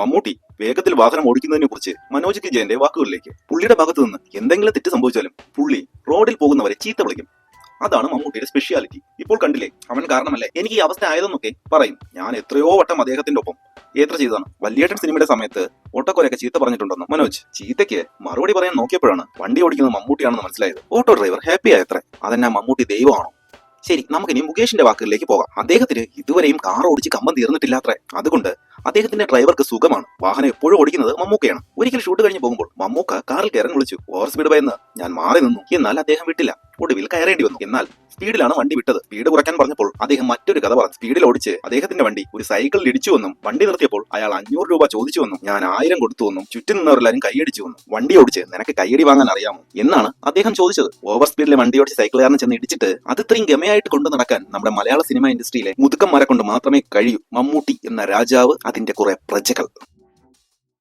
മമ്മൂട്ടി വേഗത്തിൽ വാഹനം ഓടിക്കുന്നതിനെ കുറിച്ച് മനോജ് കെ ജയന്റെ വാക്കുകളിലേക്ക് പുള്ളിയുടെ ഭാഗത്തു നിന്ന് എന്തെങ്കിലും തെറ്റ് സംഭവിച്ചാലും പുള്ളി റോഡിൽ പോകുന്നവരെ ചീത്ത വിളിക്കും. അതാണ് മമ്മൂട്ടിയുടെ സ്പെഷ്യാലിറ്റി ഇപ്പോൾ കണ്ടില്ലേ? അവൻ കാരണമല്ലേ? എനിക്ക് ഈ അവസ്ഥ ആയതെന്നൊക്കെ പറയും. ഞാൻ എത്രയോ വട്ടം അദ്ദേഹത്തിന്റെ ഒപ്പം. യാത്ര ചെയ്തതാണ്. വല്യേട്ടൻ സിനിമയുടെ സമയത്ത് ഓട്ടോക്കൊരൊക്കെ ചീത്ത പറഞ്ഞിട്ടുണ്ടെന്ന് മനോജ്. ചീത്തയ്ക്ക് മറുപടി പറയാൻ നോക്കിയപ്പോഴാണ് വണ്ടി ഓടിക്കുന്നത് മമ്മൂട്ടിയാണെന്ന് മനസ്സിലായത്. ഓട്ടോ ഡ്രൈവർ ഹാപ്പി അത്ര അതെന്നാ മമ്മൂട്ടി ദൈവമാണോ? ശരി നമുക്കിനി മുകേഷിന്റെ വാക്കുകളിലേക്ക് പോകാം. അദ്ദേഹത്തിന് ഇതുവരെയും കാർ ഓടിച്ച് കമ്പം തീർന്നിട്ടില്ലാത്രേ. അതുകൊണ്ട് അദ്ദേഹത്തിന്റെ ഡ്രൈവർക്ക് സുഖമാണ്. വാഹനം എപ്പോഴും ഓടിക്കുന്നത് മമ്മൂക്കയാണ്. ഒരിക്കൽ ഷൂട്ട് കഴിഞ്ഞ് പോകുമ്പോൾ മമ്മൂക്ക കാറിൽ കയറാൻ വിളിച്ചു. ഓവർ സ്പീഡ് ഭയന്ന് ഞാൻ മാറി നിന്നു. എന്നാൽ അദ്ദേഹം വിട്ടില്ല. ഒടുവിൽ കയറേണ്ടി വന്നു. എന്നാൽ സ്പീഡിലാണ് വണ്ടി വിട്ടത്. സ്പീഡ് കുറയ്ക്കാൻ പറഞ്ഞപ്പോൾ അദ്ദേഹം മറ്റൊരു കഥ പറഞ്ഞു. സ്പീഡിൽ ഓടിച്ച് അദ്ദേഹത്തിന്റെ വണ്ടി ഒരു സൈക്കിളിൽ ഇടിച്ചുവെന്നും വണ്ടി നിർത്തിയപ്പോൾ അയാൾ അഞ്ഞൂറ് രൂപ ചോദിച്ചുവെന്നും ഞാൻ ആയിരം കൊടുത്തുവെന്നും ചുറ്റും നിന്നവരെല്ലാരും കൈയടിച്ചുവെന്നും വണ്ടി ഓടിച്ച് നിനക്ക് കൈയടി വാങ്ങാൻ അറിയാമോ? എന്നാണ് അദ്ദേഹം ചോദിച്ചത്. ഓവർ സ്പീഡിലെ വണ്ടി ഓടിച്ച് സൈക്കിളുകാരനെ ചെന്ന് ഇടിച്ചിട്ട് അത് ഇത്രയും ഗമയായിട്ട് കൊണ്ടു നടക്കാൻ നമ്മുടെ മലയാള സിനിമ ഇൻഡസ്ട്രിയിലെ മുതുക്കന്മാരെ കൊണ്ട് മാത്രമേ കഴിയൂ. മമ്മൂട്ടി എന്ന രാജാവ് അതിന്റെ കുറെ പ്രജകൾ.